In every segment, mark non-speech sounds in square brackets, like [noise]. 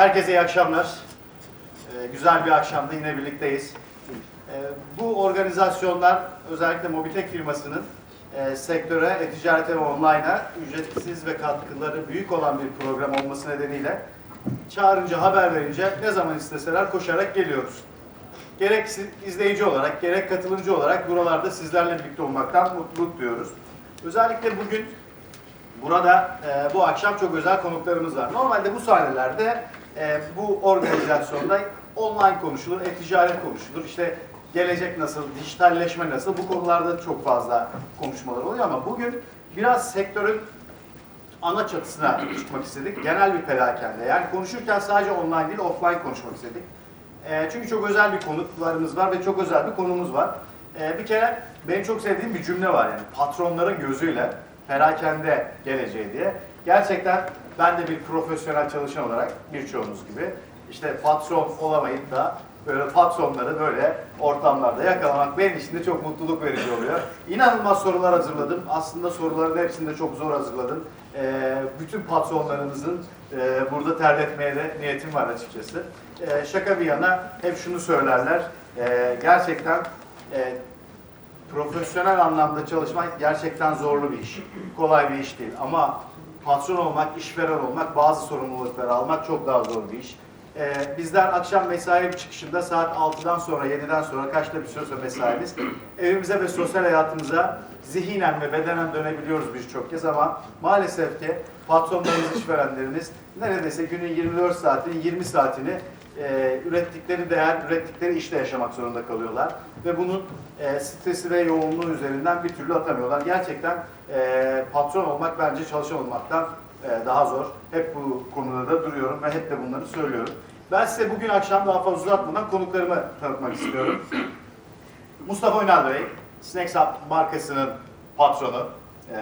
Herkese iyi akşamlar. Ee, güzel bir akşamda yine birlikteyiz. Ee, bu organizasyonlar özellikle Mobitek firmasının e, sektöre, e-ticarete ve online'a ücretsiz ve katkıları büyük olan bir program olması nedeniyle çağırınca, haber verince ne zaman isteseler koşarak geliyoruz. Gerek izleyici olarak, gerek katılımcı olarak buralarda sizlerle birlikte olmaktan mutluluk duyuyoruz. Özellikle bugün Burada e, bu akşam çok özel konuklarımız var. Normalde bu sahnelerde e, bu organizasyonda online konuşulur, e-ticaret konuşulur. İşte gelecek nasıl, dijitalleşme nasıl bu konularda çok fazla konuşmalar oluyor ama bugün biraz sektörün ana çatısına çıkmak istedik. Genel bir perakende. Yani konuşurken sadece online değil offline konuşmak istedik. E, çünkü çok özel bir konuklarımız var ve çok özel bir konumuz var. E, bir kere benim çok sevdiğim bir cümle var yani patronların gözüyle perakende geleceği diye. Gerçekten ben de bir profesyonel çalışan olarak birçoğunuz gibi işte patron olamayıp da böyle patronları böyle ortamlarda yakalamak benim için de çok mutluluk verici oluyor. İnanılmaz sorular hazırladım. Aslında soruların hepsini de çok zor hazırladım. Ee, bütün patronlarımızın e, burada terletmeye de niyetim var açıkçası. Ee, şaka bir yana hep şunu söylerler. Ee, gerçekten e, profesyonel anlamda çalışmak gerçekten zorlu bir iş. Kolay bir iş değil ama patron olmak, işveren olmak, bazı sorumlulukları almak çok daha zor bir iş. Ee, bizler akşam mesai çıkışında saat 6'dan sonra, 7'den sonra kaçta sürse mesaimiz, evimize ve sosyal hayatımıza zihinen ve bedenen dönebiliyoruz birçok kez ama maalesef ki patronlarımız, işverenlerimiz neredeyse günün 24 saatinin 20 saatini e, ürettikleri değer, ürettikleri işte yaşamak zorunda kalıyorlar. Ve bunun e, stresi ve yoğunluğu üzerinden bir türlü atamıyorlar. Gerçekten e, patron olmak bence çalışan olmaktan e, daha zor. Hep bu konuda da duruyorum ve hep de bunları söylüyorum. Ben size bugün akşam daha fazla uzatmadan konuklarımı tanıtmak istiyorum. Mustafa Ünal Bey, Snacks Hub markasının patronu. Ee,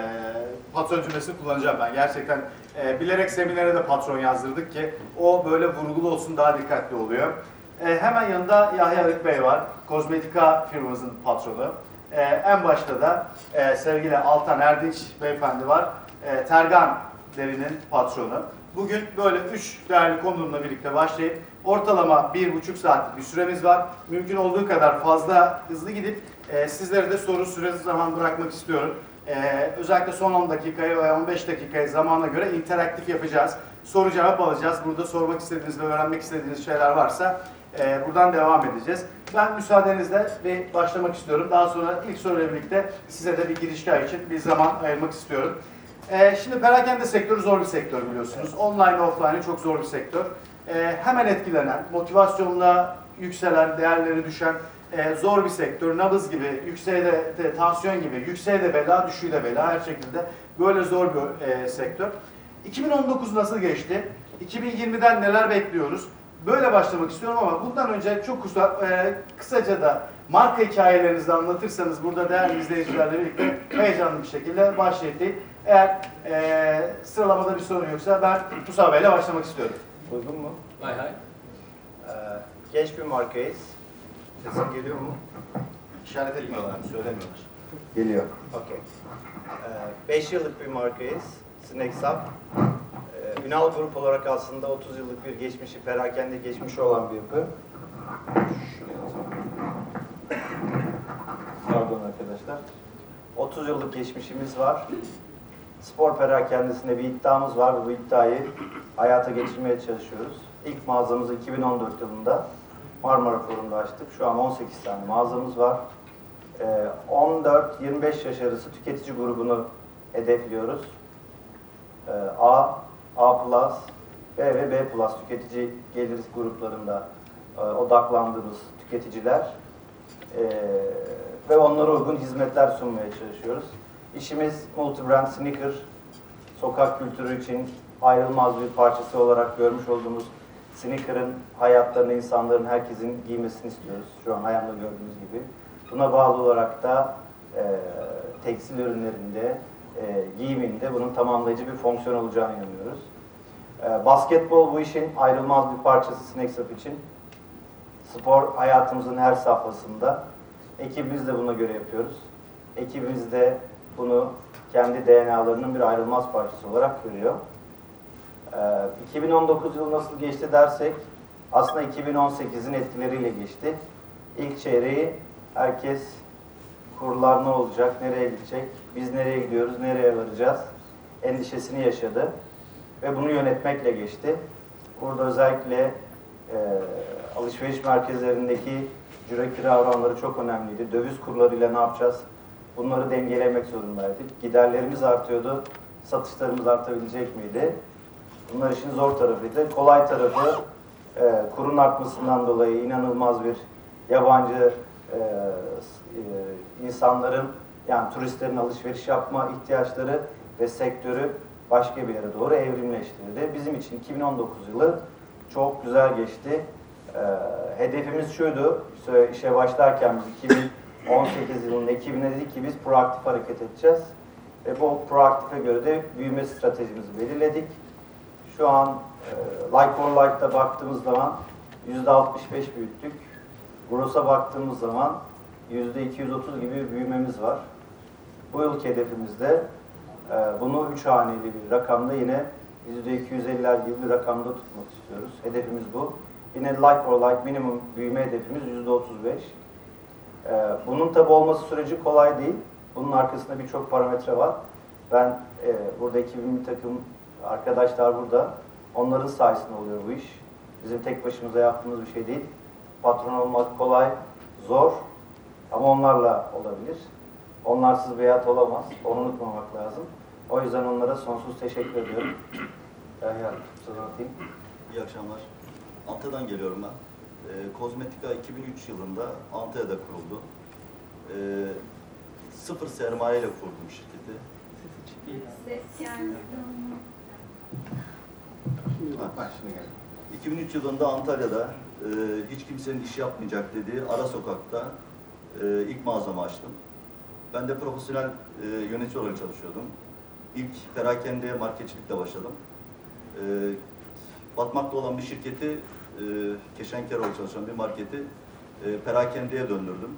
patron cümlesini kullanacağım ben. Gerçekten e, bilerek seminere de patron yazdırdık ki o böyle vurgulu olsun daha dikkatli oluyor. Ee, hemen yanında Yahya Arık Bey var. Kozmetika firmamızın patronu. Ee, en başta da e, sevgili Altan Erdinç beyefendi var. E, Tergan Deri'nin patronu. Bugün böyle üç değerli konumla birlikte başlayıp ortalama bir buçuk saatlik bir süremiz var. Mümkün olduğu kadar fazla hızlı gidip e, sizlere de soru süresi zaman bırakmak istiyorum. E, özellikle son 10 dakikaya ve 15 dakikaya zamana göre interaktif yapacağız. Soru cevap alacağız. Burada sormak istediğiniz ve öğrenmek istediğiniz şeyler varsa e, buradan devam edeceğiz. Ben müsaadenizle bir başlamak istiyorum. Daha sonra ilk soruyla birlikte size de bir girişgah için bir zaman ayırmak istiyorum. Ee, şimdi perakende sektörü zor bir sektör biliyorsunuz. Online offline çok zor bir sektör. Ee, hemen etkilenen, motivasyonla yükselen, değerleri düşen e, zor bir sektör. Nabız gibi, yükseğe de, de tansiyon gibi, yükseğe de bela, düşüğe de bela her şekilde böyle zor bir e, sektör. 2019 nasıl geçti? 2020'den neler bekliyoruz? Böyle başlamak istiyorum ama bundan önce çok kısa, e, kısaca da marka hikayelerinizi anlatırsanız burada değerli izleyicilerle birlikte heyecanlı bir şekilde başlayayım. Eğer e, sıralamada bir sorun yoksa ben Musa Bey'le başlamak istiyorum. Uygun mu? Hay hay. Ee, genç bir markayız. Sesim geliyor mu? İşaret etmiyorlar, söylemiyorlar. Geliyor. Okey. 5 yıllık bir markayız. Hub. Ee, Ünal Grup olarak aslında 30 yıllık bir geçmişi, perakende geçmişi olan bir yapı. Pardon arkadaşlar. 30 yıllık geçmişimiz var. Spor perakendesinde bir iddiamız var ve bu iddiayı hayata geçirmeye çalışıyoruz. İlk mağazamızı 2014 yılında Marmara Forum'da açtık. Şu an 18 tane mağazamız var. Ee, 14-25 yaş arası tüketici grubunu hedefliyoruz. Ee, A, A+, B ve B+, tüketici gelir gruplarında e, odaklandığımız tüketiciler Ee, ve onlara uygun hizmetler sunmaya çalışıyoruz. İşimiz multi-brand sneaker, sokak kültürü için ayrılmaz bir parçası olarak görmüş olduğumuz sneaker'ın hayatlarını insanların herkesin giymesini istiyoruz. Şu an ayağımda gördüğünüz gibi. Buna bağlı olarak da e, tekstil ürünlerinde, e, giyiminde bunun tamamlayıcı bir fonksiyon olacağını inanıyoruz. E, basketbol bu işin ayrılmaz bir parçası Snacks Up için. Spor hayatımızın her safhasında. Ekibimiz de buna göre yapıyoruz. Ekibimiz de bunu kendi DNA'larının bir ayrılmaz parçası olarak görüyor. Ee, Ee, 2019 yılı nasıl geçti dersek aslında 2018'in etkileriyle geçti. İlk çeyreği herkes kurlar ne olacak, nereye gidecek, biz nereye gidiyoruz, nereye varacağız endişesini yaşadı ve bunu yönetmekle geçti. Burada özellikle e, alışveriş merkezlerindeki cüre kira oranları çok önemliydi. Döviz kurlarıyla ne yapacağız? Bunları dengelemek zorundaydık. Giderlerimiz artıyordu. Satışlarımız artabilecek miydi? Bunlar işin zor tarafıydı. Kolay tarafı e, kurun artmasından dolayı inanılmaz bir yabancı e, e, insanların yani turistlerin alışveriş yapma ihtiyaçları ve sektörü başka bir yere doğru evrimleştirdi. Bizim için 2019 yılı çok güzel geçti. E, hedefimiz şuydu, işe başlarken biz 2018 yılının Ekim'ine dedik ki biz proaktif hareket edeceğiz. Ve bu proaktife göre de büyüme stratejimizi belirledik. Şu an e, like for like'da baktığımız zaman %65 büyüttük. Gross'a baktığımız zaman %230 gibi bir büyümemiz var. Bu yılki hedefimizde e, bunu 3 haneli bir rakamda yine %250'ler gibi bir rakamda tutmak istiyoruz. Hedefimiz bu. Yine like for like minimum büyüme hedefimiz %35. E, bunun tabi olması süreci kolay değil. Bunun arkasında birçok parametre var. Ben burada ekibim bir takım arkadaşlar burada. Onların sayesinde oluyor bu iş. Bizim tek başımıza yaptığımız bir şey değil. Patron olmak kolay, zor ama onlarla olabilir. Onlarsız bir hayat olamaz. Onu unutmamak lazım. O yüzden onlara sonsuz teşekkür ediyorum. Yahya, sana atayım. İyi akşamlar. Antalya'dan geliyorum ben. Ee, Kozmetika 2003 yılında Antalya'da kuruldu. Ee, sıfır sermaye ile kurdum şirketi. Bak şimdi gel. 2003 yılında Antalya'da e, hiç kimsenin iş yapmayacak dediği ara sokakta e, ilk mağazamı açtım. Ben de profesyonel e, yönetici olarak çalışıyordum. İlk perakende marketçilikle başladım. E, batmakta olan bir şirketi, e, Keşenkeroğlu çalışan bir marketi e, perakendeye döndürdüm.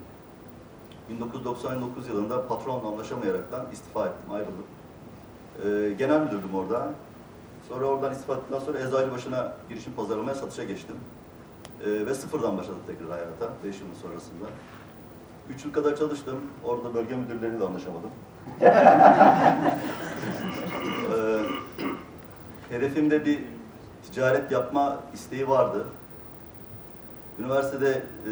1999 yılında patronla anlaşamayaraktan istifa ettim, ayrıldım. E, genel müdürdüm orada. Sonra oradan istifa sonra Eczacıbaşı'na girişim pazarlamaya satışa geçtim. Ee, ve sıfırdan başladım tekrar hayata 5 yılın sonrasında. 3 yıl kadar çalıştım. Orada bölge müdürleriyle anlaşamadım. [laughs] ee, hedefimde bir ticaret yapma isteği vardı. Üniversitede e,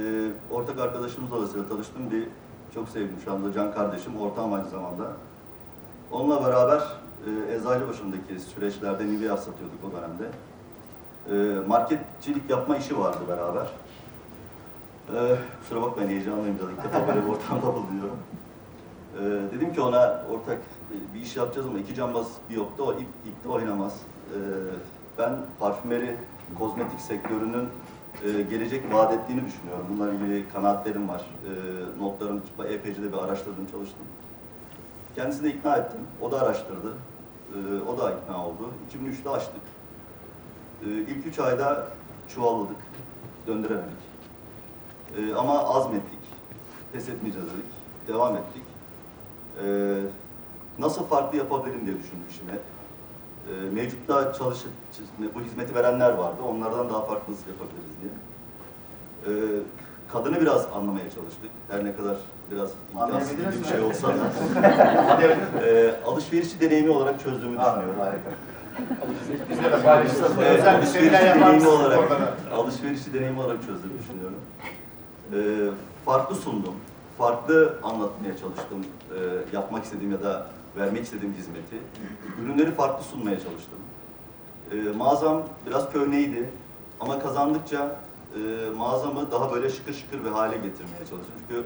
ortak arkadaşımızla dolayısıyla tanıştım. Bir çok sevdim şu anda Can kardeşim, ortağım aynı zamanda. Onunla beraber e, Eczacıbaşı'ndaki süreçlerde Nivea satıyorduk o dönemde. E, marketçilik yapma işi vardı beraber. E, kusura bakmayın heyecanlıyım da ilk defa böyle bir ortamda bulunuyorum. Dedim ki ona ortak bir iş yapacağız ama iki cambaz bir yoktu, o ip, ipte oynamaz. Ben parfümeri, kozmetik sektörünün e, gelecek vaat ettiğini düşünüyorum. Bunlarla ilgili kanaatlerim var. E, notlarım, epeyce de bir araştırdım, çalıştım. Kendisini ikna ettim. O da araştırdı. Ee, o da ikna oldu. 2003'te açtık. Ee, ilk üç ayda çuvalladık. Döndüremedik. Ee, ama azmettik. Pes etmeyeceğiz dedik. Devam ettik. Ee, nasıl farklı yapabilirim diye düşündüm işimi. Ee, mevcutta çalışıp bu hizmeti verenler vardı. Onlardan daha farklı nasıl yapabiliriz diye. Ee, kadını biraz anlamaya çalıştık. Her ne kadar biraz imkansız gibi bir mi? şey olsa da. [laughs] Ee, alışverişi deneyimi olarak çözdüğümü düşünüyorum. harika. Bizde de paylaşırız. Evet, Özel bir şeyler olarak, alışverişi deneyimi olarak çözdüğümü düşünüyorum. Ee, farklı sundum, farklı anlatmaya çalıştım, ee, yapmak istediğim ya da vermek istediğim hizmeti. Ürünleri farklı sunmaya çalıştım. Ee, mağazam biraz köhneydi ama kazandıkça e, mağazamı daha böyle şıkır şıkır bir hale getirmeye çalıştım. Çünkü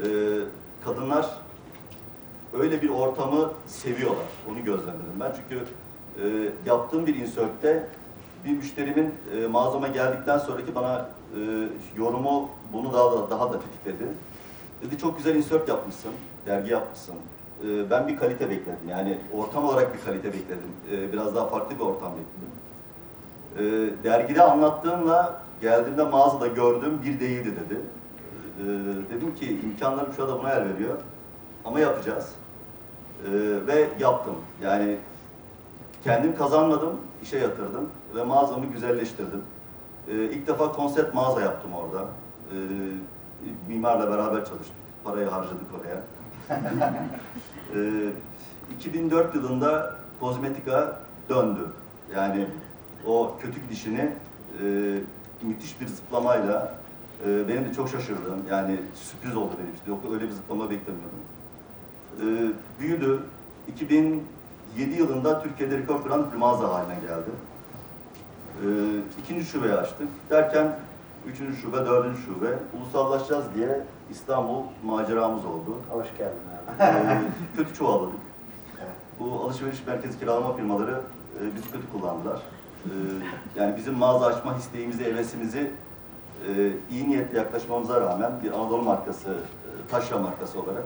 e, kadınlar öyle bir ortamı seviyorlar. Onu gözlemledim ben. Çünkü e, yaptığım bir insertte bir müşterimin e, mağazama geldikten sonraki bana e, yorumu bunu daha da daha da tetikledi. Dedi çok güzel insert yapmışsın, dergi yapmışsın. E, ben bir kalite bekledim. Yani ortam olarak bir kalite bekledim. E, biraz daha farklı bir ortam bekledim. E, dergide anlattığımla geldiğimde mağazada gördüğüm bir değildi dedi. E, dedim ki imkanlarım şu anda buna el veriyor. Ama yapacağız. Ee, ve yaptım. Yani kendim kazanmadım, işe yatırdım ve mağazamı güzelleştirdim. Ee, ilk defa konsept mağaza yaptım orada. Ee, mimarla beraber çalıştık. Parayı harcadık oraya. [laughs] Ee, 2004 yılında kozmetika döndü. Yani o kötü gidişini e, müthiş bir zıplamayla e, benim de çok şaşırdığım yani sürpriz oldu benim için. Yok öyle bir zıplama beklemiyordum. E, büyüdü. 2007 yılında Türkiye'de rekor kıran bir mağaza haline geldi. E, ikinci şubeyi açtık. Derken üçüncü şube, dördüncü şube. Ulusallaşacağız diye İstanbul maceramız oldu. Hoş geldin abi. Ee, kötü çuvalladık. Bu alışveriş merkezi kiralama firmaları e, bizi kötü kullandılar. Ee, yani bizim mağaza açma isteğimizi, hevesimizi e, iyi niyetle yaklaşmamıza rağmen bir Anadolu markası, e, taşra markası olarak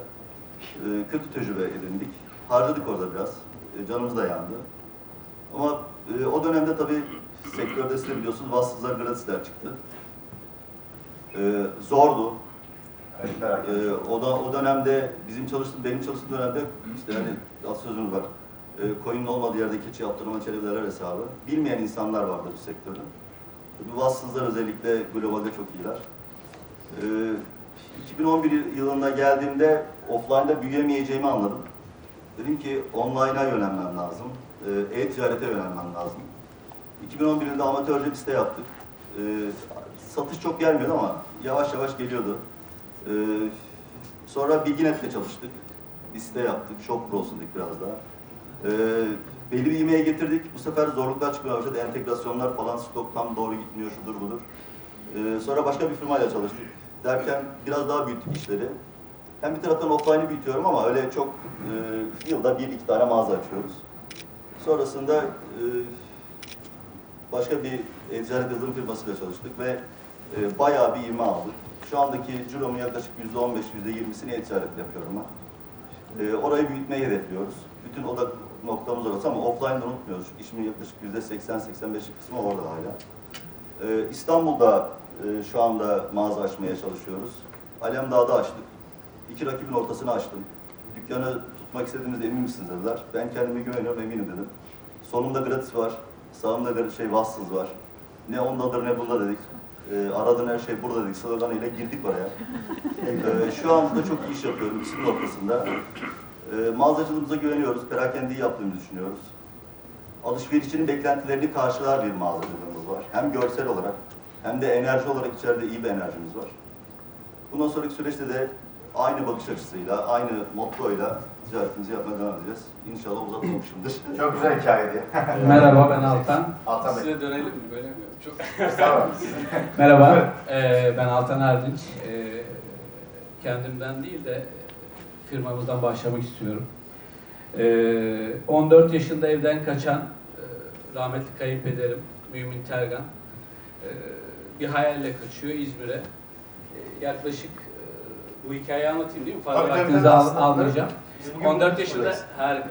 e, kötü tecrübe edindik. Harcadık orada biraz. E, canımız da yandı. Ama e, o dönemde tabii sektörde siz biliyorsunuz vasıfsızlar, gratisler çıktı. E, zordu. Ee, o da o dönemde bizim çalıştığım benim çalıştığım dönemde işte hani atasözümüz var. Ee, koyunun olmadığı yerde keçi yaptırma çelebiler hesabı. Bilmeyen insanlar vardı bu sektörde. Bu vasıfsızlar özellikle globalde çok iyiler. Ee, 2011 yılında geldiğimde offline'da büyüyemeyeceğimi anladım. Dedim ki online'a yönelmem lazım. Ee, E-ticarete yönelmem lazım. 2011 yılında amatörce bir site yaptık. Ee, satış çok gelmiyordu ama yavaş yavaş geliyordu. Ee, sonra Bilginet'le çalıştık. Bir site yaptık. Shop Pro'su dedik biraz daha. Ee, belli bir yemeğe getirdik. Bu sefer zorluklar çıkmaya başladı. Entegrasyonlar falan stok tam doğru gitmiyor, şudur budur. Ee, sonra başka bir firmayla çalıştık. Derken biraz daha büyüttük işleri. Hem bir taraftan offline'ı büyütüyorum ama öyle çok e, yılda bir iki tane mağaza açıyoruz. Sonrasında e, başka bir e-ticaret yazılım firmasıyla çalıştık ve e, bayağı bir ivme aldık. Şu andaki ciromun yaklaşık %15, %20'sini e-ticaretle yapıyorum ben. E, orayı büyütmeyi hedefliyoruz. Bütün odak noktamız orası ama offline'da unutmuyoruz. İşimin yaklaşık %80-85'lik kısmı orada hala. E, İstanbul'da e, şu anda mağaza açmaya çalışıyoruz. Alemdağ'da açtık. İki rakibin ortasını açtım. Dükkanı tutmak istediğimizde emin misiniz dediler. Ben kendime güveniyorum, eminim dedim. Sonunda gratis var. Sağımda şey vassız var. Ne ondadır ne bunda dedik. E, aradığın her şey burada dedik. Sloganıyla girdik oraya. [laughs] E, şu anda da çok iyi iş yapıyorum ikisinin ortasında. E, mağazacılığımıza güveniyoruz. Perakendeyi yaptığımızı düşünüyoruz. Alışverişçinin beklentilerini karşılar bir mağazacılığımız var. Hem görsel olarak hem de enerji olarak içeride iyi bir enerjimiz var. Bundan sonraki süreçte de aynı bakış açısıyla, aynı mottoyla ticaretimizi yapmaya devam edeceğiz. İnşallah uzatmamışımdır. [laughs] Çok güzel hikayeydi. [laughs] Merhaba ben Altan. Altan Bey. Size dönelim mi? Böyle mi? Çok... Merhaba ee, ben Altan Erdinç. Ee, kendimden değil de firmamızdan başlamak istiyorum. Ee, 14 yaşında evden kaçan e, rahmetli kayınpederim Mümin Tergan e, bir hayalle kaçıyor İzmir'e. E, yaklaşık e, bu hikayeyi anlatayım değil mi? Fazla Tabii, vaktinizi al- almayacağım. Biz bugün 14 yaşında her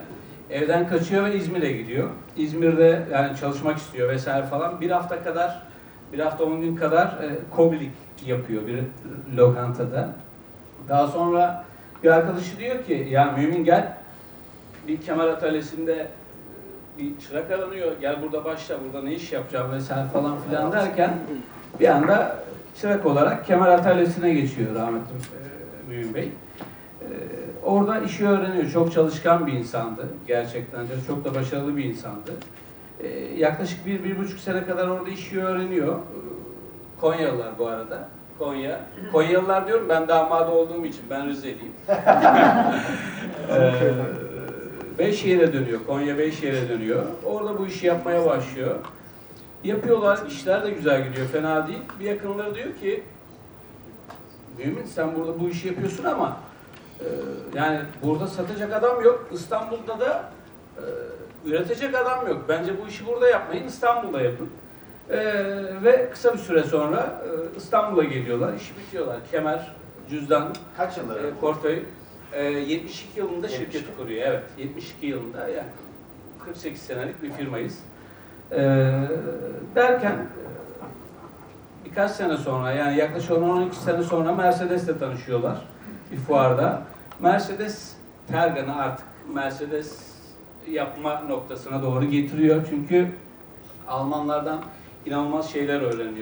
evden kaçıyor ve İzmir'e gidiyor. İzmir'de yani çalışmak istiyor vesaire falan. Bir hafta kadar, bir hafta 10 gün kadar e, kobilik yapıyor bir lokantada. Daha sonra bir arkadaşı diyor ki ya Mümin gel bir kemer atölyesinde e, bir çırak aranıyor. Gel burada başla, burada ne iş yapacağım vesaire falan filan derken bir anda çırak olarak kemer atölyesine geçiyor rahmetli e, Mümin Bey. Ee, orada işi öğreniyor. Çok çalışkan bir insandı. Gerçekten çok da başarılı bir insandı. Yaklaşık bir, bir buçuk sene kadar orada işi öğreniyor. Konyalılar bu arada. Konya. Konyalılar diyorum ben damadı olduğum için. Ben Rizeliyim. [laughs] ee, Beyşehir'e dönüyor. Konya Beyşehir'e dönüyor. Orada bu işi yapmaya başlıyor. Yapıyorlar. işler de güzel gidiyor. Fena değil. Bir yakınları diyor ki Mümin sen burada bu işi yapıyorsun ama ee, yani burada satacak adam yok. İstanbul'da da e, üretecek adam yok. Bence bu işi burada yapmayın, İstanbul'da yapın. Ee, ve kısa bir süre sonra e, İstanbul'a geliyorlar, işi bitiyorlar. Kemer, cüzdan, Kaç yıldır? e, portföy. E, 72 yılında 72. şirket kuruyor. Evet, 72 yılında yani 48 senelik bir firmayız. E, derken e, birkaç sene sonra yani yaklaşık 10-12 sene sonra Mercedes'le tanışıyorlar bir fuarda. Mercedes Tergan'ı artık Mercedes yapma noktasına doğru getiriyor. Çünkü Almanlardan inanılmaz şeyler öğreniyorlar.